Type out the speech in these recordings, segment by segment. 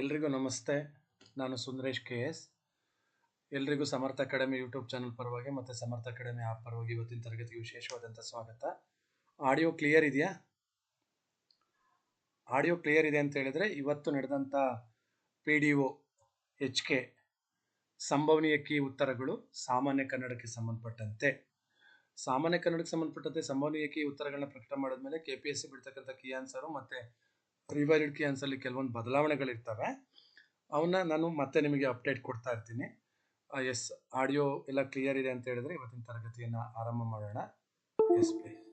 ಎಲ್ರಿಗೂ ನಮಸ್ತೆ. ನಾನು ಸುಂದರೇಶ್ ಕೆ ಎಸ್. ಎಲ್ರಿಗೂ ಸಮರ್ಥ ಅಕಾಡೆಮಿ ಯೂಟ್ಯೂಬ್ ಚಾನಲ್ ಪರವಾಗಿ ಮತ್ತು ಸಮರ್ಥ ಅಕಾಡೆಮಿ ಆ್ಯಪ್ ಪರವಾಗಿ ಇವತ್ತಿನ ತರಗತಿಗೆ ವಿಶೇಷವಾದಂಥ ಸ್ವಾಗತ. ಆಡಿಯೋ ಕ್ಲಿಯರ್ ಇದೆಯಾ? ಆಡಿಯೋ ಕ್ಲಿಯರ್ ಇದೆ ಅಂತ ಹೇಳಿದರೆ ಇವತ್ತು ನಡೆದಂಥ P D O H K ಸಂಭವನೀಯ ಕೀ ಉತ್ತರಗಳು ಸಾಮಾನ್ಯ ಕನ್ನಡಕ್ಕೆ ಸಂಬಂಧಪಟ್ಟಂತೆ. ಸಾಮಾನ್ಯ ಕನ್ನಡಕ್ಕೆ ಸಂಬಂಧಪಟ್ಟಂತೆ ಸಂಭವನೀಯ ಕೀ ಉತ್ತರಗಳನ್ನ ಪ್ರಕಟ ಮಾಡಿದ್ಮೇಲೆ ಕೆ ಪಿ ಎಸ್ ಸಿ ಬಿಡ್ತಕ್ಕಂಥ ಕೀ ಆನ್ಸರು ಮತ್ತು ರಿವೈಲ್ಡ್ ಕೀ ಆನ್ಸರ್ಲಿ ಕೆಲವೊಂದು ಬದಲಾವಣೆಗಳಿರ್ತವೆ. ಅವನ್ನ ನಾನು ಮತ್ತೆ ನಿಮಗೆ ಅಪ್ಡೇಟ್ ಕೊಡ್ತಾ ಇರ್ತೀನಿ. ಎಸ್ ಆಡಿಯೋ ಎಲ್ಲ ಕ್ಲಿಯರ್ ಇದೆ ಅಂತ ಹೇಳಿದ್ರೆ ಇವತ್ತಿನ ತರಗತಿಯನ್ನು ಆರಂಭ ಮಾಡೋಣ. ಎಸ್ ಪ್ಲೀಸ್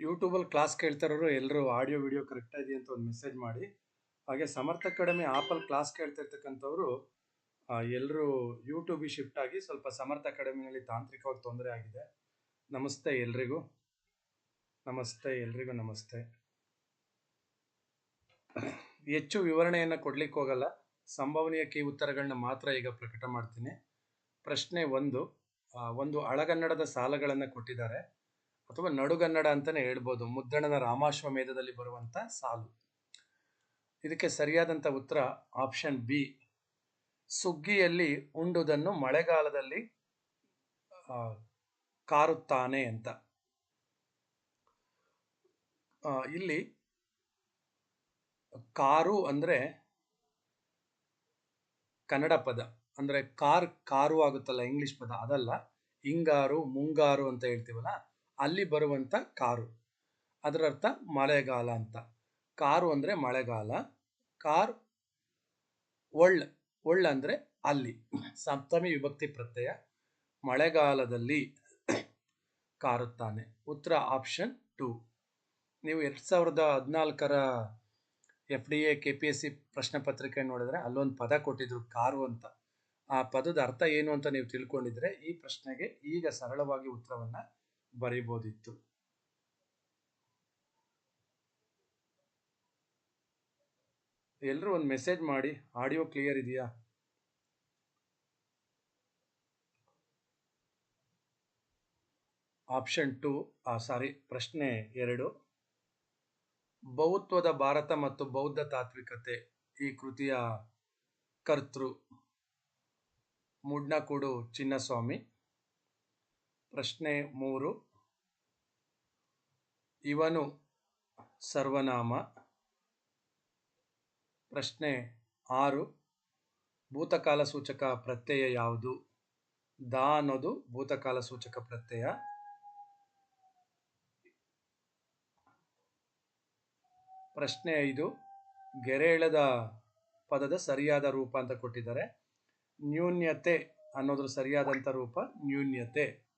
ಯೂಟ್ಯೂಬಲ್ಲಿ ಕ್ಲಾಸ್ ಕೇಳ್ತಾರೋರು ಎಲ್ಲರೂ ಆಡಿಯೋ, ವಿಡಿಯೋ ಕರೆಕ್ಟ್ ಇದೆಯಾ ಅಂತ ಒಂದು ಮೆಸೇಜ್ ಮಾಡಿ. ಹಾಗೆ ಸಮರ್ಥ ಅಕಾಡೆಮಿ ಆಪಲ್ ಕ್ಲಾಸ್ ಕೇಳ್ತಾ ಇರ್ತಕ್ಕಂಥವ್ರು ಎಲ್ಲರೂ ಯೂಟ್ಯೂಬಿಗೆ ಶಿಫ್ಟ್ ಆಗಿ ಸ್ವಲ್ಪ ಸಮರ್ಥ ಅಕಾಡೆಮಿನಲ್ಲಿ ತಾಂತ್ರಿಕವಾಗಿ ತೊಂದರೆ ಆಗಿದೆ. ನಮಸ್ತೆ ಎಲ್ರಿಗೂ. ನಮಸ್ತೆ ಎಲ್ರಿಗೂ ನಮಸ್ತೆ. ಹೆಚ್ಚು ವಿವರಣೆಯನ್ನು ಕೊಡ್ಲಿಕ್ಕೆ ಹೋಗಲ್ಲ. ಸಂಭವನೀಯ ಕೀ ಉತ್ತರಗಳನ್ನ ಮಾತ್ರ ಈಗ ಪ್ರಕಟ ಮಾಡ್ತೀನಿ. ಪ್ರಶ್ನೆ ಒಂದು ಒಂದು ಹಳಗನ್ನಡದ ಸಾಲಗಳನ್ನು ಕೊಟ್ಟಿದ್ದಾರೆ. ಅಥವಾ ನಡುಗನ್ನಡ ಅಂತಾನೆ ಹೇಳ್ಬೋದು. ಮುದ್ದಣನ ರಾಮಾಶ್ವಮೇಧದಲ್ಲಿ ಬರುವಂತ ಸಾಲು. ಇದಕ್ಕೆ ಸರಿಯಾದಂತ ಉತ್ತರ ಆಪ್ಷನ್ ಬಿ ಸುಗ್ಗಿಯಲ್ಲಿ ಉಂಡುದನ್ನು ಮಳೆಗಾಲದಲ್ಲಿ ಕಾರುತ್ತಾನೆ ಅಂತ. ಇಲ್ಲಿ ಕಾರು ಅಂದ್ರೆ ಕನ್ನಡ ಪದ. ಅಂದ್ರೆ ಕಾರ್, ಕಾರು ಆಗುತ್ತಲ್ಲ, ಇಂಗ್ಲಿಷ್ ಪದ. ಅದಲ್ಲ, ಹಿಂಗಾರು, ಮುಂಗಾರು ಅಂತ ಹೇಳ್ತೀವಲ್ಲ? ಅಲ್ಲಿ ಬರುವಂತ ಕಾರು. ಅದರ ಅರ್ಥ ಮಳೆಗಾಲ ಅಂತ. ಕಾರು ಅಂದ್ರೆ ಮಳೆಗಾಲ, ಕಾರ್ ಒಳ್ಳ ಒಳ್ಳ ಅಂದ್ರೆ ಅಲ್ಲಿ. ಸಪ್ತಮಿ ವಿಭಕ್ತಿ ಪ್ರತ್ಯಯ, ಮಳೆಗಾಲದಲ್ಲಿ ಕಾರುತ್ತಾನೆ. ಉತ್ತರ ಆಪ್ಷನ್ ಟು. ನೀವು ಎರಡು ಸಾವಿರದ ಹದಿನಾಲ್ಕರ F D A K P S C ಪ್ರಶ್ನೆ ಪತ್ರಿಕೆ ನೋಡಿದ್ರೆ ಅಲ್ಲೊಂದು ಪದ ಕೊಟ್ಟಿದ್ರು, ಕಾರು ಅಂತ. ಆ ಪದದ ಅರ್ಥ ಏನು ಅಂತ ನೀವು ತಿಳ್ಕೊಂಡಿದ್ರೆ ಈ ಪ್ರಶ್ನೆಗೆ ಈಗ ಸರಳವಾಗಿ ಉತ್ತರವನ್ನ ಬರೀಬೋದಿತ್ತು. ಎಲ್ಲರೂ ಒಂದು ಮೆಸೇಜ್ ಮಾಡಿ, ಆಡಿಯೋ ಕ್ಲಿಯರ್ ಇದೆಯಾ? ಆಪ್ಷನ್ ಟು ಸಾರಿ ಪ್ರಶ್ನೆ ಎರಡು. ಬಹುತ್ವದ ಭಾರತ ಮತ್ತು ಬೌದ್ಧ ತಾತ್ವಿಕತೆ, ಈ ಕೃತಿಯ ಕರ್ತೃ ಮುಡ್ನಕೂಡು ಚಿನ್ನಸ್ವಾಮಿ. ಪ್ರಶ್ನೆ ಮೂರು. ಇವನು ಸರ್ವನಾಮ. ಪ್ರಶ್ನೆ ಆರು. ಭೂತಕಾಲ ಸೂಚಕ ಪ್ರತ್ಯಯ ಯಾವುದು? ದಾ ಅನ್ನೋದು ಭೂತಕಾಲ ಸೂಚಕ ಪ್ರತ್ಯಯ. ಪ್ರಶ್ನೆ ಐದು. ಗೆರೆ ಎಳೆದ ಪದದ ಸರಿಯಾದ ರೂಪ ಅಂತ ಕೊಟ್ಟಿದ್ದಾರೆ. ನ್ಯೂನ್ಯತೆ ಅನ್ನೋದ್ರ ಸರಿಯಾದಂಥ ರೂಪ ನ್ಯೂನ್ಯತೆ.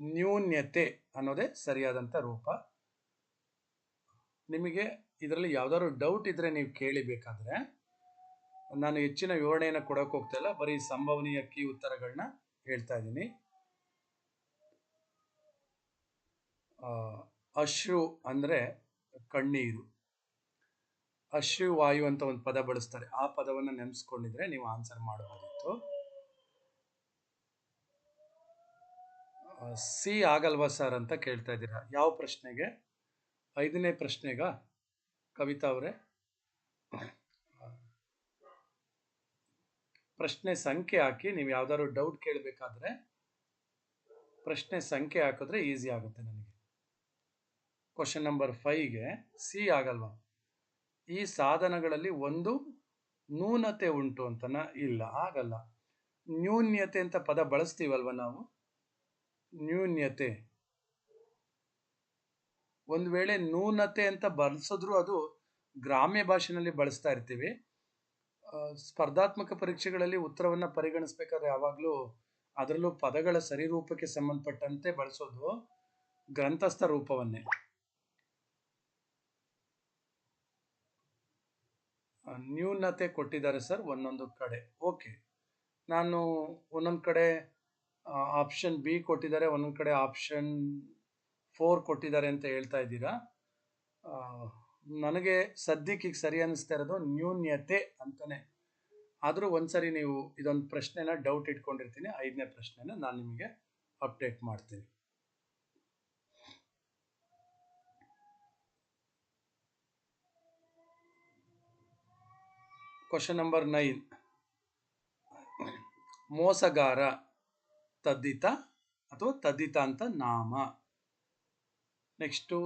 ನ್ಯೂನ್ಯತೆ ಅನ್ನೋದೇ ಸರಿಯಾದಂಥ ರೂಪ. ನಿಮಗೆ ಇದರಲ್ಲಿ ಯಾವ್ದಾದ್ರು ಡೌಟ್ ಇದ್ದರೆ ನೀವು ಕೇಳಿಬೇಕಾದ್ರೆ, ನಾನು ಹೆಚ್ಚಿನ ವಿವರಣೆಯನ್ನು ಕೊಡೋಕೆ ಹೋಗ್ತಾ ಇಲ್ಲ, ಬರೀ ಸಂಭವನೀಯ ಕೀ ಉತ್ತರಗಳನ್ನ ಹೇಳ್ತಾ ಇದ್ದೀನಿ. ಅಶ್ರು ಅಂದರೆ ಕಣ್ಣೀರು. ಅಶ್ರು ವಾಯು ಅಂತ ಒಂದು ಪದ ಬಳಸ್ತಾರೆ. ಆ ಪದವನ್ನು ನೆನೆಸ್ಕೊಂಡಿದ್ರೆ ನೀವು ಆನ್ಸರ್ ಮಾಡಬಹುದಿತ್ತು ಸಿ ಆಗಲ್ವಾ ಸರ್ ಅಂತ ಕೇಳ್ತಾ ಇದ್ದೀರಾ? ಯಾವ ಪ್ರಶ್ನೆಗೆ? ಐದನೇ ಪ್ರಶ್ನೆಗ ಕವಿತಾ ಅವರೇ. ಪ್ರಶ್ನೆ ಸಂಖ್ಯೆ ಹಾಕಿ, ನೀವು ಯಾವ್ದಾದ್ರು ಡೌಟ್ ಕೇಳಬೇಕಾದ್ರೆ ಪ್ರಶ್ನೆ ಸಂಖ್ಯೆ ಹಾಕಿದ್ರೆ ಈಸಿ ಆಗುತ್ತೆ ನನಗೆ. ಕ್ವಶನ್ ನಂಬರ್ ಫೈವ್ಗೆ ಸಿ ಆಗಲ್ವಾ? ಈ ಸಾಧನಗಳಲ್ಲಿ ಒಂದು ನ್ಯೂನತೆ ಉಂಟು ಅಂತನ ಇಲ್ಲ, ಆಗಲ್ಲ. ನ್ಯೂನ್ಯತೆ ಅಂತ ಪದ ಬಳಸ್ತೀವಲ್ವ ನಾವು? ನ್ಯೂನ್ಯತೆ. ಒಂದು ವೇಳೆ ನೂನತೆ ಅಂತ ಬಳಸಿದ್ರು ಅದು ಗ್ರಾಮ್ಯ ಭಾಷೆನಲ್ಲಿ ಬಳಸ್ತಾ ಇರ್ತೀವಿ. ಸ್ಪರ್ಧಾತ್ಮಕ ಪರೀಕ್ಷೆಗಳಲ್ಲಿ ಉತ್ತರವನ್ನು ಪರಿಗಣಿಸ್ಬೇಕಾದ್ರೆ ಯಾವಾಗಲೂ ಅದರಲ್ಲೂ ಪದಗಳ ಸರಿರೂಪಕ್ಕೆ ಸಂಬಂಧಪಟ್ಟಂತೆ ಬಳಸೋದು ಗ್ರಂಥಸ್ಥ ರೂಪವನ್ನೇ. ನ್ಯೂನತೆ ಕೊಟ್ಟಿದ್ದಾರೆ ಸರ್ ಒಂದೊಂದು ಕಡೆ. ಓಕೆ. ನಾನು ಒಂದೊಂದು ಕಡೆ ಆಪ್ಷನ್ ಬಿ ಕೊಟ್ಟಿದ್ದಾರೆ ಒಂದೊಂದು ಕಡೆ ಆಪ್ಷನ್ ಫೋರ್ ಕೊಟ್ಟಿದ್ದಾರೆ ಅಂತ ಹೇಳ್ತಾ ಇದ್ದೀರಾ? ನನಗೆ ಸದ್ಯಕ್ಕೆ ಈಗ ಸರಿ ಅನ್ನಿಸ್ತಾ ಇರೋದು ನ್ಯೂನ್ಯತೆ ಅಂತಾನೆ. ಆದರೂ ಒಂದ್ಸರಿ ನೀವು ಇದೊಂದು ಪ್ರಶ್ನೆನ ಡೌಟ್ ಇಟ್ಕೊಂಡಿರ್ತೀನಿ. ಐದನೇ ಪ್ರಶ್ನೆನ ನಾನು ನಿಮಗೆ ಅಪ್ಡೇಟ್ ಮಾಡ್ತೀನಿ. ಕ್ವಶನ್ ನಂಬರ್ ನೈನ್ ಮೋಸಗಾರ. ತದ್ದಿತ ಅಥವಾ ತದ್ದಿತ ಅಂತ ನಾಮ. ನೆಕ್ಸ್ಟು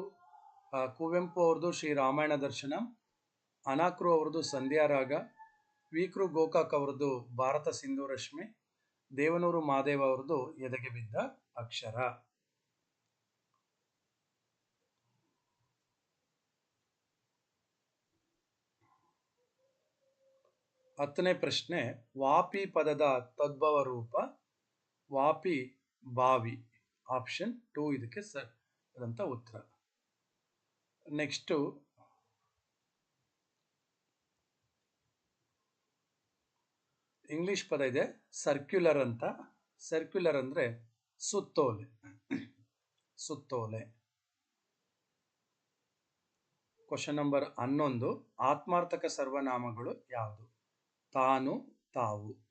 ಕುವೆಂಪು ಅವ್ರದ್ದು ಶ್ರೀ ರಾಮಾಯಣ ದರ್ಶನ ಅನಾಕ್ರು ಅವ್ರದ್ದು ಸಂಧ್ಯಾರಾಗ, ವೀಕ್ರು ಗೋಕಾಕ್ ಅವ್ರದ್ದು ಭಾರತ ಸಿಂಧು ರಶ್ಮಿ ದೇವನೂರು ಮಾದೇವ ಅವ್ರದ್ದು ಎದೆಗೆ ಬಿದ್ದ ಅಕ್ಷರ. ಹತ್ತನೇ ಪ್ರಶ್ನೆ, ವಾಪಿ ಪದದ ತದ್ಭವ ರೂಪ ವಾಪಿ ಬಾವಿ ಆಪ್ಷನ್ ಟು ಇದಕ್ಕೆ ಸರ್ ಅದಂತ ಉತ್ತರ. ನೆಕ್ಸ್ಟು ಇಂಗ್ಲಿಷ್ ಪದ ಇದೆ ಸರ್ಕ್ಯುಲರ್ ಅಂತ. ಸರ್ಕ್ಯುಲರ್ ಅಂದ್ರೆ ಸುತ್ತೋಲೆ. ಸುತ್ತೋಲೆ. ಕ್ವಶನ್ ನಂಬರ್ ಹನ್ನೊಂದು, ಆತ್ಮಾರ್ಥಕ ಸರ್ವನಾಮಗಳು ಯಾವುದು? ತಾನು, ತಾವು.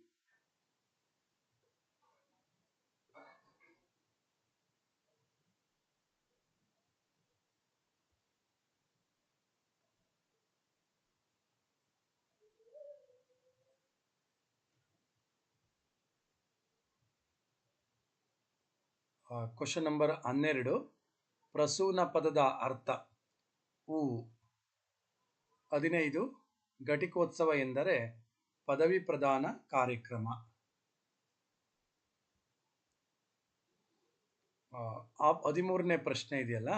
ಕ್ವಶನ್ ನಂಬರ್ ಹನ್ನೆರಡು. ಪ್ರಸೂನ ಪದದ ಅರ್ಥ. ಉ. ಹದಿನೈದು. ಘಟಿಕೋತ್ಸವ ಎಂದರೆ ಪದವಿ ಪ್ರದಾನ ಕಾರ್ಯಕ್ರಮ. ಆ ಹದಿಮೂರನೇ ಪ್ರಶ್ನೆ ಇದೆಯಲ್ಲ?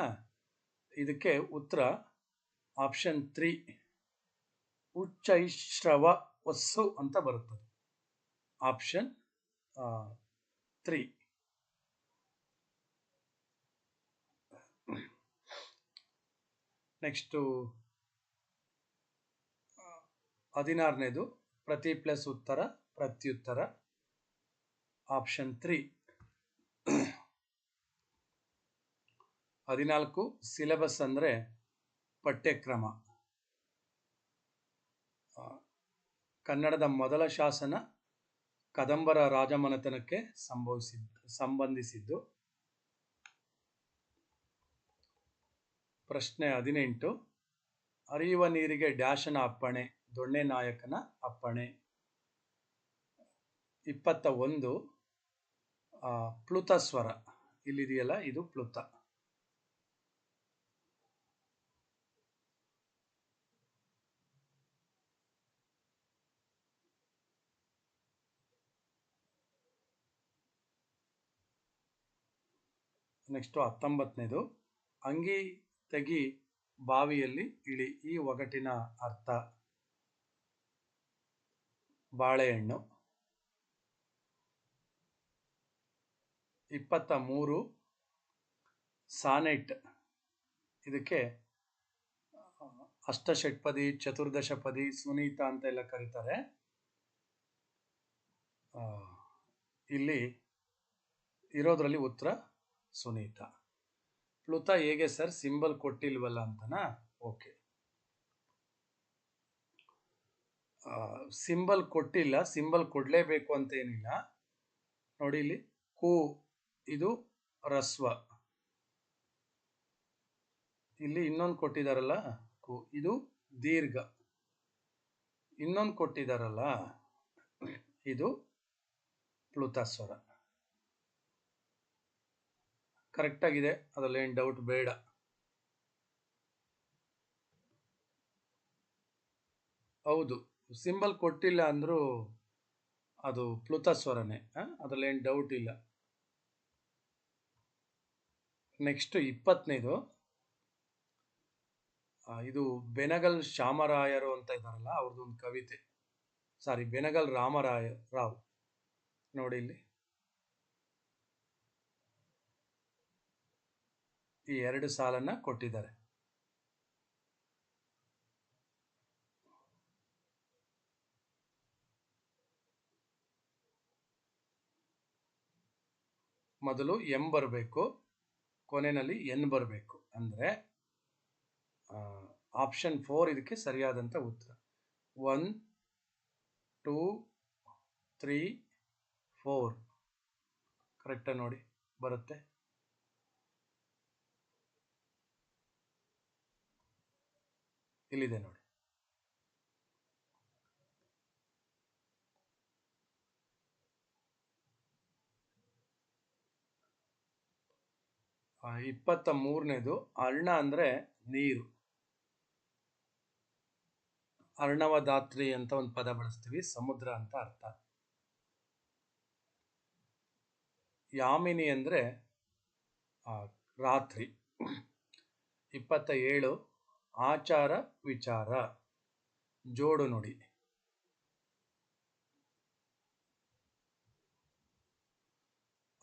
ಇದಕ್ಕೆ ಉತ್ತರ ಆಪ್ಷನ್ ತ್ರೀ. ಉಚ್ಚೈಶ್ರವ ವಸ್ಸು ಅಂತ ಬರುತ್ತದೆ. Option three. ನೆಕ್ಸ್ಟು ಹದಿನಾರನೇದು, ಪ್ರತಿ ಪ್ಲಸ್ ಉತ್ತರ, ಪ್ರತ್ಯುತ್ತರ. Option three. ಹದಿನಾಲ್ಕು, ಸಿಲೆಬಸ್ ಅಂದರೆ ಪಠ್ಯಕ್ರಮ. ಕನ್ನಡದ ಮೊದಲ ಶಾಸನ ಕದಂಬರ ರಾಜಮನೆತನಕ್ಕೆ ಸಂಭವಿಸಿದ್ದು ಸಂಬಂಧಿಸಿದ್ದು. ಪ್ರಶ್ನೆ ಹದಿನೆಂಟು. ಹರಿಯುವ ನೀರಿಗೆ ಡ್ಯಾಶನ ಅಪ್ಪಣೆ, ದೊಣ್ಣೆ ನಾಯಕನ ಅಪ್ಪಣೆ. ಇಪ್ಪತ್ತ ಒಂದು ಪ್ಲುತ ಸ್ವರ. ಇಲ್ಲಿದೆಯಲ್ಲ, ಇದು ಪ್ಲುತ. ನೆಕ್ಸ್ಟು ಹತ್ತೊಂಬತ್ತನೇದು. ಅಂಗಿ ತೆಗಿ ಬಾವಿಯಲ್ಲಿ ಇಳಿ. ಈ ಒಗಟಿನ ಅರ್ಥ. ಬಾಳೆಹಣ್ಣು. ಇಪ್ಪತ್ತ ಮೂರು. ಸಾನೆಟ್. ಇದಕ್ಕೆ, ಅಷ್ಟಷಟ್ಪದಿ, ಚತುರ್ದಶಪದಿ, ಸುನೀತ ಅಂತ ಎಲ್ಲ ಕರೀತಾರೆ ಇಲ್ಲಿ ಇರೋದ್ರಲ್ಲಿ ಉತ್ತರ ಸುನೀತ. ಪ್ಲುತ ಹೇಗೆ ಸರ್? ಸಿಂಬಲ್ ಕೊಟ್ಟಿಲ್ವಲ್ಲ ಅಂತನಾ? ಓಕೆ ಸಿಂಬಲ್ ಕೊಟ್ಟಿಲ್ಲ. ಸಿಂಬಲ್ ಕೊಡಲೇಬೇಕು ಅಂತ ಏನಿಲ್ಲ ನೋಡಿ ಇಲ್ಲಿ. ಕೂ, ಇದು ರಸ್ವ. ಇಲ್ಲಿ ಇನ್ನೊಂದು ಕೊಟ್ಟಿದಾರಲ್ಲ? ಕೂ, ಇದು ದೀರ್ಘ. ಇನ್ನೊಂದು ಕೊಟ್ಟಿದಾರಲ್ಲ? ಇದು ಪ್ಲುತ ಸ್ವರ. ಕರೆಕ್ಟ್ ಆಗಿದೆ ಅದ್ರಲ್ಲಿ ಏನು ಡೌಟ್ ಬೇಡ. ಹೌದು ಸಿಂಬಲ್ ಕೊಟ್ಟಿಲ್ಲ ಅಂದರೂ ಅದು ಪ್ಲುತ ಸ್ವರನೇ. ಅದ್ರಲ್ಲಿ ಏನು ಡೌಟ್ ಇಲ್ಲ. ನೆಕ್ಸ್ಟ್ ಇಪ್ಪತ್ತನೇದು. ಇದು ಬೆನಗಲ್ ಶ್ಯಾಮರಾಯರು ಅಂತ ಇದ್ದಾರಲ್ಲ ಅವ್ರದ್ದು ಒಂದು ಕವಿತೆ. ಸಾರಿ ಬೆನಗಲ್ ರಾಮರಾಯ, ರಾವ್. ನೋಡಿ ಇಲ್ಲಿ. ಈ ಎರಡು ಸಾಲನ್ನು ಕೊಟ್ಟಿದ್ದಾರೆ. ಮೊದಲು ಎಂ ಬರಬೇಕು, ಕೊನೆಯಲ್ಲಿ ಎನ್ ಬರಬೇಕು ಅಂದರೆ ಆಪ್ಷನ್ ಫೋರ್ ಇದಕ್ಕೆ ಸರಿಯಾದಂಥ ಉತ್ತರ. ಒನ್ ಟೂ ತ್ರೀ ಫೋರ್ ಕರೆಕ್ಟಾಗಿ ನೋಡಿ, ಬರುತ್ತೆ? ಇಲ್ಲಿದೆ ನೋಡಿ. ಇಪ್ಪತ್ತ ಮೂರನೇದು ಅರ್ಣ ಅಂದ್ರೆ ನೀರು. ಅರ್ಣವದಾತ್ರಿ ಅಂತ ಒಂದು ಪದ ಬಳಸ್ತೀವಿ, ಸಮುದ್ರ ಅಂತ ಅರ್ಥ. ಯಾಮಿನಿ ಅಂದ್ರೆ ರಾತ್ರಿ. ಇಪ್ಪತ್ತ ಏಳು ಆಚಾರ ವಿಚಾರ. ಜೋಡು ನುಡಿ.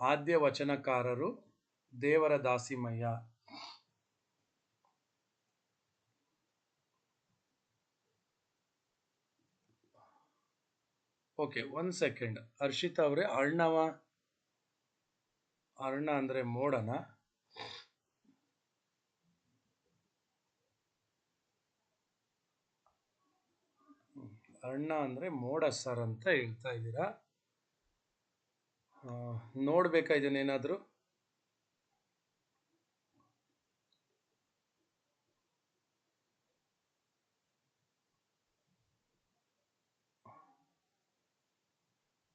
ಆದ್ಯ ವಚನಕಾರರು Devara Dasimayya. Okay, one second. Harshita ಅವರೇ, ಅರ್ಣವ? ಅರ್ಣ ಅಂದ್ರೆ ಮೋಡನ? ಅರ್ಣ ಅಂದ್ರೆ ಮೋಡ ಸರ್ ಅಂತ ಹೇಳ್ತಾ ಇದ್ದೀರಾ? ನೋಡ್ಬೇಕಾ ಇದನ್ನೇನಾದ್ರೂ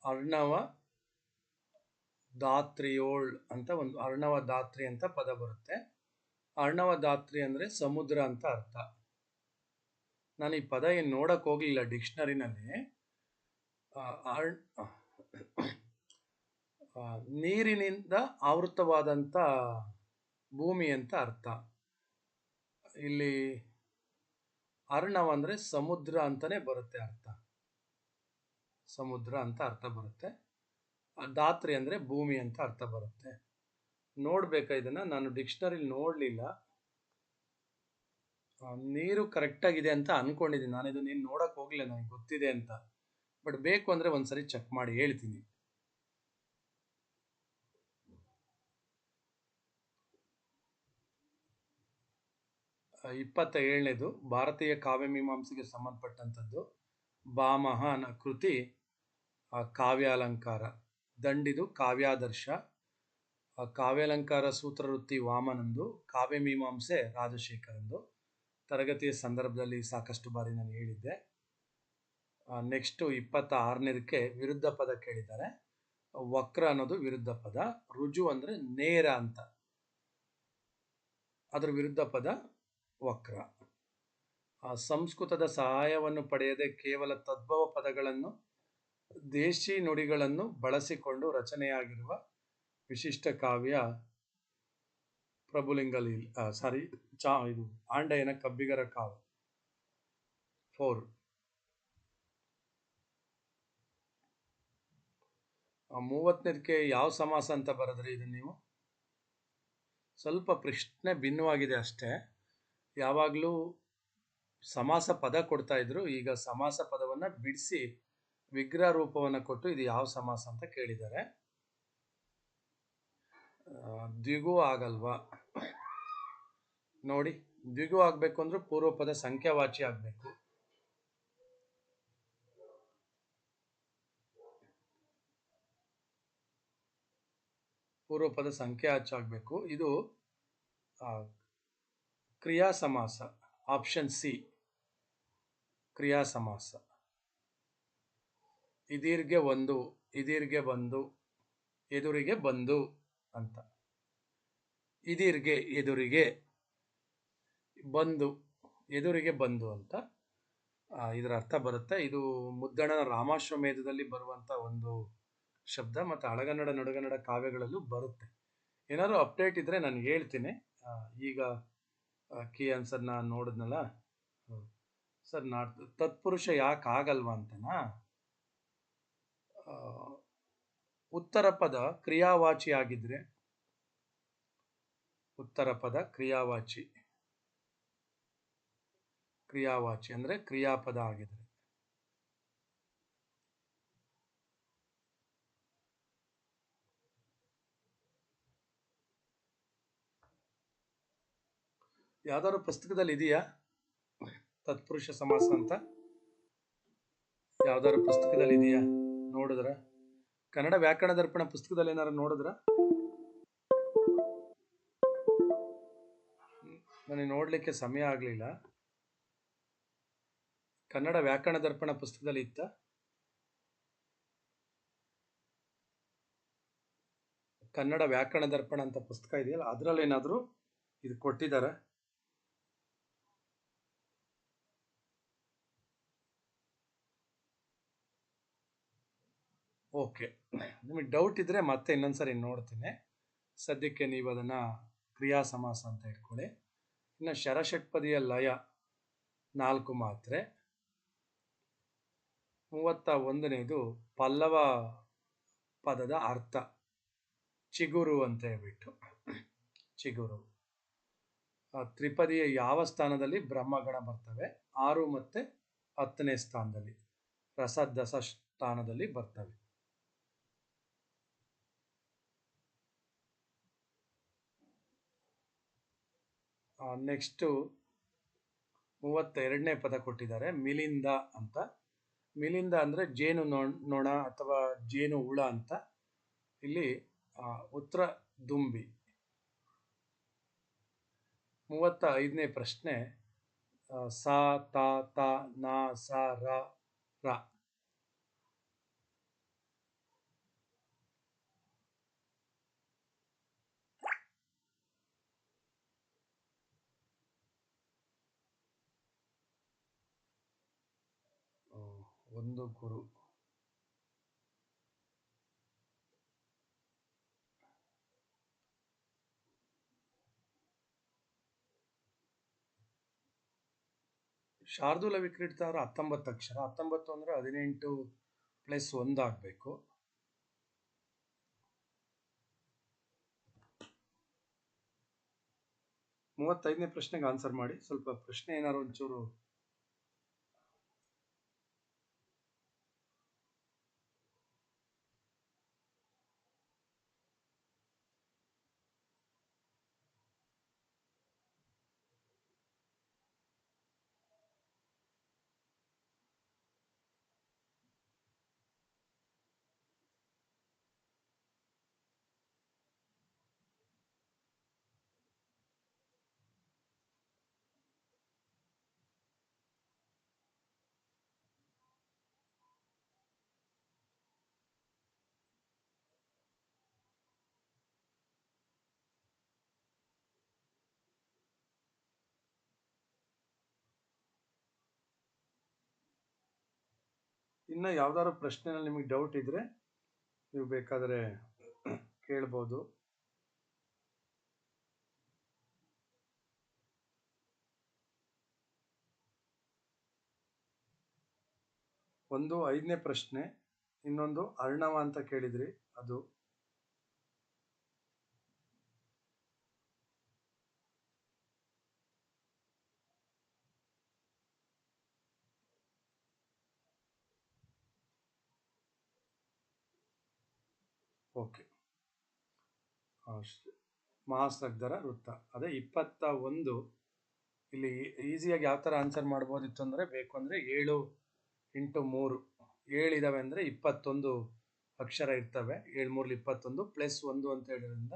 ಅರ್ಣವ ದಾತ್ರಿಯೋಳ್ ಅಂತ ಒಂದು ಅರ್ಣವ ದಾತ್ರಿ ಅಂತ ಪದ ಬರುತ್ತೆ. ಅರ್ಣವ ದಾತ್ರಿ ಅಂದ್ರೆ ಸಮುದ್ರ ಅಂತ ಅರ್ಥ. ನಾನು ಈ ಪದ ಏನು ನೋಡಕ್ ಹೋಗ್ಲಿಲ್ಲ ಡಿಕ್ಷನರಿನಲ್ಲಿ. ನೀರಿನಿಂದ ಆವೃತವಾದಂಥ ಭೂಮಿ ಅಂತ ಅರ್ಥ. ಇಲ್ಲಿ ಅರ್ಣವ ಅಂದರೆ ಸಮುದ್ರ ಅಂತಲೇ ಬರುತ್ತೆ ಅರ್ಥ. ಸಮುದ್ರ ಅಂತ ಅರ್ಥ ಬರುತ್ತೆ. ಧಾತ್ರಿ ಅಂದರೆ ಭೂಮಿ ಅಂತ ಅರ್ಥ ಬರುತ್ತೆ. ನೋಡಬೇಕಾ ಇದನ್ನ? ನಾನು ಡಿಕ್ಷನರಿಲಿ ನೋಡ್ಲಿಲ್ಲ. ನೀರು ಕರೆಕ್ಟ್ ಆಗಿದೆ ಅಂತ ಅನ್ಕೊಂಡಿದ್ದೀನಿ. ನಾನು ಇದು ನೀನು ನೋಡಕ್ ಹೋಗ್ಲಿಲ್ಲ ನನಗೆ ಗೊತ್ತಿದೆ ಅಂತ. ಬಟ್ ಬೇಕು ಅಂದ್ರೆ ಒಂದ್ಸರಿ ಚೆಕ್ ಮಾಡಿ ಹೇಳ್ತೀನಿ. ಇಪ್ಪತ್ತ ಏಳನೇದು ಭಾರತೀಯ ಕಾವ್ಯಮೀಮಾಂಸೆಗೆ ಸಂಬಂಧಪಟ್ಟಂಥದ್ದು. ಭಾಮಹ ಅನ್ನೋ ಕೃತಿ ಕಾವ್ಯಾಲಂಕಾರ. ದಂಡಿದು ಕಾವ್ಯಾದರ್ಶ. ಕಾವ್ಯಾಲಂಕಾರ ಸೂತ್ರವೃತ್ತಿ ವಾಮನಂದು ಕಾವ್ಯಮೀಮಾಂಸೆ ರಾಜಶೇಖರಂದು. ತರಗತಿಯ ಸಂದರ್ಭದಲ್ಲಿ ಸಾಕಷ್ಟು ಬಾರಿ ನಾನು ಹೇಳಿದ್ದೆ. ನೆಕ್ಸ್ಟು ಇಪ್ಪತ್ತ ಆರನೇದಕ್ಕೆ ವಿರುದ್ಧ ಪದ ಕೇಳಿದ್ದಾರೆ. ವಕ್ರ ಅನ್ನೋದು ವಿರುದ್ಧ ಪದ, ರುಜು ಅಂದ್ರೆ ನೇರ ಅಂತ. ಅದರ ವಿರುದ್ಧ ಪದ ವಕ್ರ. ಸಂಸ್ಕೃತದ ಸಹಾಯವನ್ನು ಪಡೆಯದೆ ಕೇವಲ ತದ್ಭವ ಪದಗಳನ್ನು, ದೇಶಿ ನುಡಿಗಳನ್ನು ಬಳಸಿಕೊಂಡು ರಚನೆಯಾಗಿರುವ ವಿಶಿಷ್ಟ ಕಾವ್ಯ ಪ್ರಭುಲಿಂಗ ಲೀಲ್ ಸಾರಿ ಚಾ, ಇದು, ಆಂಡಯ್ಯನ ಕಬ್ಬಿಗರ ಕಾವು ಫೋರ್ ಮೂವತ್ತನೇದಕ್ಕೆ ಯಾವ ಸಮಾಸ ಅಂತ ಬರೆದ್ರಿ ಇದನ್ನು ನೀವು? ಸ್ವಲ್ಪ ಪ್ರಶ್ನೆ ಭಿನ್ನವಾಗಿದೆ ಅಷ್ಟೇ. ಯಾವಾಗಲೂ ಸಮಾಸ ಪದ ಕೊಡ್ತಾ ಇದ್ರು, ಈಗ ಸಮಾಸ ಪದವನ್ನ ಬಿಡಿಸಿ ವಿಗ್ರಹ ರೂಪವನ್ನು ಕೊಟ್ಟು ಇದು ಯಾವ ಸಮಾಸ ಅಂತ ಕೇಳಿದ್ದಾರೆ. ದ್ವಿಗು ಆಗಲ್ವಾ? ನೋಡಿ ದ್ವಿಗು ಆಗಬೇಕು ಅಂದ್ರೆ ಪೂರ್ವ ಪದ ಸಂಖ್ಯಾವಾಚಿ ಆಗಬೇಕು. ಪೂರ್ವ ಪದ ಆಗಬೇಕು. ಇದು ಕ್ರಿಯಾ ಸಮಾಸ ಆಪ್ಷನ್ ಸಿ ಕ್ರಿಯಾ ಸಮಾಸ ಇದೀರ್ಗೆ ಒಂದು, ಇದೀರ್ಗೆ ಬಂದು, ಎದುರಿಗೆ ಬಂದು. ಅಂತ. ಇದಿರ್ಗೆ ಎದುರಿಗೆ ಬಂದು ಎದುರಿಗೆ ಬಂದು ಅಂತ ಇದರ ಅರ್ಥ ಬರುತ್ತೆ. ಇದು ಮುದ್ದಣನ ರಾಮಾಶ್ವಮೇಧದಲ್ಲಿ ಬರುವಂತ ಒಂದು ಶಬ್ದ ಮತ್ತು ಹಳಗನ್ನಡ ನಡುಗನ್ನಡ ಕಾವ್ಯಗಳಲ್ಲೂ ಬರುತ್ತೆ. ಏನಾದ್ರು ಅಪ್ಡೇಟ್ ಇದ್ರೆ ನಾನು ಹೇಳ್ತೀನಿ. ಈಗ ಕೀ ಆನ್ಸರ್ನ ನೋಡಿದ್ನಲ್ಲ? ಸರ್ ನಾ ತತ್ಪುರುಷ ಯಾಕೆ ಆಗಲ್ವಾ ಅಂತನಾ? ಉತ್ತರ ಪದ ಕ್ರಿಯಾವಾಚಿ ಆಗಿದ್ರೆ? ಉತ್ತರ ಪದ ಕ್ರಿಯಾವಾಚಿ. ಕ್ರಿಯಾವಾಚಿ ಅಂದ್ರೆ ಕ್ರಿಯಾಪದ ಆಗಿದ್ರೆ. ಯಾವ್ದಾದ್ರು ಪುಸ್ತಕದಲ್ಲಿ ಇದೆಯಾ? ತತ್ಪುರುಷ ಸಮಾಸ ಅಂತ? ಯಾವ್ದಾದ್ರು ಪುಸ್ತಕದಲ್ಲಿ ಇದೆಯಾ? ನೋಡಿದ್ರ. ಕನ್ನಡ ವ್ಯಾಕರಣ ದರ್ಪಣ ಪುಸ್ತಕದಲ್ಲಿ ಏನಾರು ನೋಡಿದ್ರ? ನನಗೆ ನೋಡಲಿಕ್ಕೆ ಸಮಯ ಆಗಲಿಲ್ಲ. ಕನ್ನಡ ವ್ಯಾಕರಣ ದರ್ಪಣ ಪುಸ್ತಕದಲ್ಲಿ ಇತ್ತ? ಕನ್ನಡ ವ್ಯಾಕರಣ ದರ್ಪಣ ಅಂತ ಪುಸ್ತಕ ಇದೆಯಲ್ಲ ಅದ್ರಲ್ಲಿ ಏನಾದ್ರು ಇದು ಕೊಟ್ಟಿದಾರ ಓಕೆ. ನಿಮಗೆ ಡೌಟ್ ಇದ್ದರೆ ಮತ್ತೆ ಇನ್ನೊಂದ್ಸರಿ ನೋಡ್ತೀನಿ. ಸದ್ಯಕ್ಕೆ ನೀವು ಅದನ್ನು ಕ್ರಿಯಾ ಸಮಾಸ ಅಂತ ಇಟ್ಕೊಳ್ಳಿ. ಇನ್ನು ಶರಷಟ್ಪದಿಯ ಲಯ ನಾಲ್ಕು ಮಾತ್ರೆ. ಮೂವತ್ತ ಒಂದನೇದು ಪಲ್ಲವ ಪದದ ಅರ್ಥ. ಚಿಗುರು ಅಂತ ಹೇಳ್ಬಿಟ್ಟು. ಚಿಗುರು. ತ್ರಿಪದಿಯ ಯಾವ ಸ್ಥಾನದಲ್ಲಿ ಬ್ರಹ್ಮಗಣ ಬರ್ತವೆ? ಆರು ಮತ್ತೆ ಹತ್ತನೇ ಸ್ಥಾನದಲ್ಲಿ. ರಸದಸ ಸ್ಥಾನದಲ್ಲಿ ಬರ್ತವೆ. ನೆಕ್ಸ್ಟು ಮೂವತ್ತೆರಡನೇ ಪದ ಕೊಟ್ಟಿದ್ದಾರೆ, ಮಿಲಿಂದ ಅಂತ. ಮಿಲಿಂದ ಅಂದರೆ ಜೇನು ನೊಣ ಅಥವಾ ಜೇನು ಹುಳ ಅಂತ. ಇಲ್ಲಿ ಉತ್ತರ ದುಂಬಿ. ಮೂವತ್ತ ಐದನೇ ಪ್ರಶ್ನೆ ಸಾ ಸ, ತ ತ, ನ, ಸ ರ ರ ಆ, ಒಂದು ಗುರು ಶಾರ್ದೂಲ ವಿಕ್ರೀಡಿತಾರ ಹತ್ತೊಂಬತ್ತು ಅಕ್ಷರ. ಹತ್ತೊಂಬತ್ತು ಅಂದರೆ ಹದಿನೆಂಟು ಪ್ಲಸ್ ಒಂದು ಆಗಬೇಕು. ಮೂವತ್ತೈದನೇ ಪ್ರಶ್ನೆಗೆ ಆನ್ಸರ್ ಮಾಡಿ. ಸ್ವಲ್ಪ ಪ್ರಶ್ನೆ ಏನಾದ್ರು ಒಂಚೂರು ಇನ್ನು ಯಾವ್ದಾದ್ರು ಪ್ರಶ್ನೆನಲ್ಲಿ ನಿಮಗೆ ಡೌಟ್ ಇದ್ರೆ ನೀವು ಬೇಕಾದರೆ ಕೇಳ್ಬೋದು. ಒಂದು ಐದನೇ ಪ್ರಶ್ನೆ, ಇನ್ನೊಂದು ಅರ್ಣವ ಅಂತ ಕೇಳಿದ್ರಿ, ಅದು ಓಕೆ. ಮಹಾಸಗ್ಧರ ವೃತ್ತ. ಅದೇ ಇಪ್ಪತ್ತ ಒಂದು, ಇಲ್ಲಿ ಈಸಿಯಾಗಿ ಯಾವ ಥರ ಆನ್ಸರ್ ಮಾಡ್ಬೋದಿತ್ತು ಅಂದರೆ, ಬೇಕು ಅಂದರೆ ಏಳು ಇಂಟು ಮೂರು. ಏಳಿದಾವೆ ಅಂದರೆ ಇಪ್ಪತ್ತೊಂದು ಅಕ್ಷರ ಇರ್ತವೆ. ಏಳು ಮೂರಲ್ಲಿ ಇಪ್ಪತ್ತೊಂದು ಪ್ಲಸ್ ಒಂದು ಅಂತ ಹೇಳಿದ್ರಿಂದ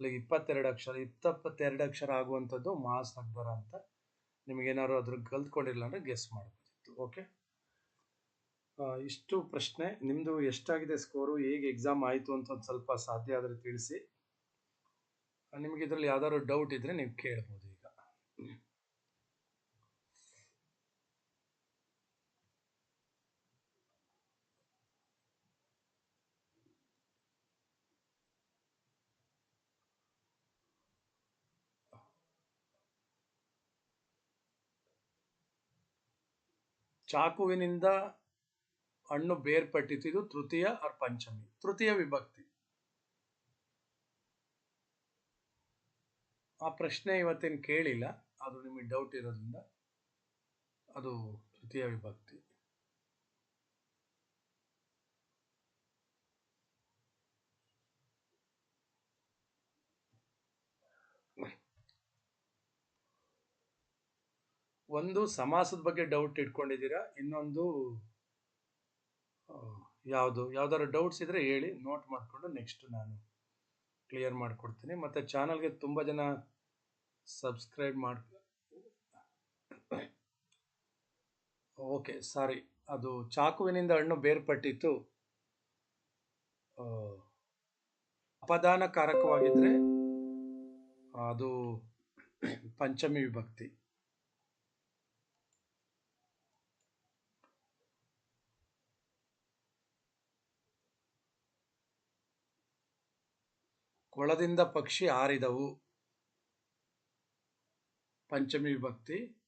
ಅಲ್ಲಿ ಇಪ್ಪತ್ತೆರಡು ಅಕ್ಷರ ಇಪ್ಪತ್ತೆರಡು ಅಕ್ಷರ ಆಗುವಂಥದ್ದು ಮಹಾಸಗ್ಧರ ಅಂತ ನಿಮಗೇನಾದ್ರು ಅದ್ರ ಕಲ್ತ್ಕೊಂಡಿಲ್ಲ ಅಂದರೆ ಗೆಸ್ ಮಾಡ್ಬೋದಿತ್ತು. ಓಕೆ? ಇಷ್ಟು ಪ್ರಶ್ನೆ. ನಿಮ್ಮದು ಎಷ್ಟಾಗಿದೆ ಸ್ಕೋರು ಹೇಗೆ ಎಕ್ಸಾಮ್ ಆಯಿತು ಅಂತ ಒಂದು ಸ್ವಲ್ಪ ಸಾಧ್ಯ ಆದರೆ ತಿಳಿಸಿ. ನಿಮಗೆ ಇದರಲ್ಲಿ ಯಾವ್ದಾದ್ರು ಡೌಟ್ ಇದ್ದರೆ ನೀವು ಕೇಳ್ಬೋದು ಈಗ. ಚಾಕುವಿನಿಂದ ಹಣ್ಣು ಬೇರ್ಪಟ್ಟಿತು. ತೃತೀಯ ಆರ್ ಪಂಚಮಿ. ತೃತೀಯ ವಿಭಕ್ತಿ. ಆ ಪ್ರಶ್ನೆ ಇವತ್ತೇನು ಕೇಳಿಲ್ಲ. ಅದು ನಿಮಗೆ ಡೌಟ್ ಇರೋದ್ರಿಂದ ಅದು ತೃತೀಯ ವಿಭಕ್ತಿ. ಒಂದು ಸಮಾಸದ ಬಗ್ಗೆ ಡೌಟ್ ಇಟ್ಕೊಂಡಿದ್ದೀರಾ? ಇನ್ನೊಂದು ಯಾವುದು ಯಾವ್ದಾದ್ರು ಡೌಟ್ಸ್ ಇದ್ರೆ ಹೇಳಿ ನೋಟ್ ಮಾಡಿಕೊಂಡು ನೆಕ್ಸ್ಟ್ ನಾನು ಕ್ಲಿಯರ್ ಮಾಡಿಕೊಡ್ತೀನಿ. ಮತ್ತು ಚಾನಲ್ಗೆ ತುಂಬ ಜನ ಸಬ್ಸ್ಕ್ರೈಬ್ ಮಾಡಿ ಓಕೆ ಸಾರಿ ಅದು ಚಾಕುವಿನಿಂದ ಹಣ್ಣು ಬೇರ್ಪಟ್ಟಿತ್ತು. ಆ, ಅಪದಾನಕಾರಕವಾಗಿದ್ರೆ ಅದು ಪಂಚಮಿ ವಿಭಕ್ತಿ. ಕೊಳದಿಂದ ಪಕ್ಷಿ ಹಾರಿದವು. ಪಂಚಮಿ ವಿಭಕ್ತಿ.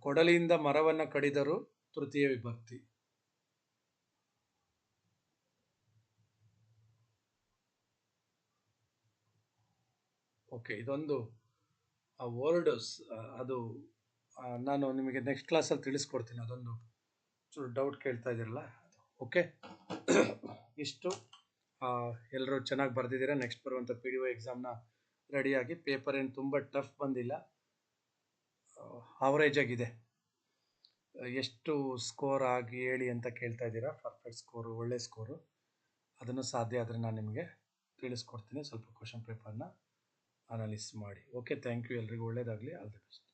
ಕೊಡಲಿಯಿಂದ ಮರವನ್ನು ಕಡಿದರು ತೃತೀಯ ವಿಭಕ್ತಿ. ಓಕೆ, ಇದೊಂದು, ಆ, ವರ್ಡ್ ಅದು ನಾನು ನಿಮಗೆ ನೆಕ್ಸ್ಟ್ ಕ್ಲಾಸಲ್ಲಿ ತಿಳಿಸ್ಕೊಡ್ತೀನಿ. ಅದೊಂದು, ಚೂರು ಡೌಟ್ ಕೇಳ್ತಾ ಇದ್ದೀರಲ್ಲ ಓಕೆ? ಇಷ್ಟು. ಎಲ್ಲರೂ ಚೆನ್ನಾಗಿ ಬರೆದಿದ್ದೀರಾ? ನೆಕ್ಸ್ಟ್ ಬರುವಂಥ ಪಿ ಡಿ ಒ ಎಕ್ಸಾಮ್ನ ರೆಡಿಯಾಗಿ ಪೇಪರ್ ಏನು ತುಂಬ ಟಫ್ ಬಂದಿಲ್ಲ. ಅವರೇಜ್ ಆಗಿದೆ. ಎಷ್ಟು ಸ್ಕೋರ್ ಆಗಿ ಹೇಳಿ ಅಂತ ಕೇಳ್ತಾ ಇದ್ದೀರಾ? ಪರ್ಫೆಕ್ಟ್ ಸ್ಕೋರು ಒಳ್ಳೆ ಸ್ಕೋರು ಅದನ್ನು ಸಾಧ್ಯ ಆದರೆ ನಾನು ನಿಮಗೆ ತಿಳಿಸ್ಕೊಡ್ತೀನಿ. ಸ್ವಲ್ಪ ಕ್ವಶನ್ ಪೇಪರ್ನ ಅನಾಲಿಸ್ ಮಾಡಿ. ಓಕೆ ಥ್ಯಾಂಕ್ ಯು ಎಲ್ರಿಗೂ. ಒಳ್ಳೇದಾಗಲಿ. All the best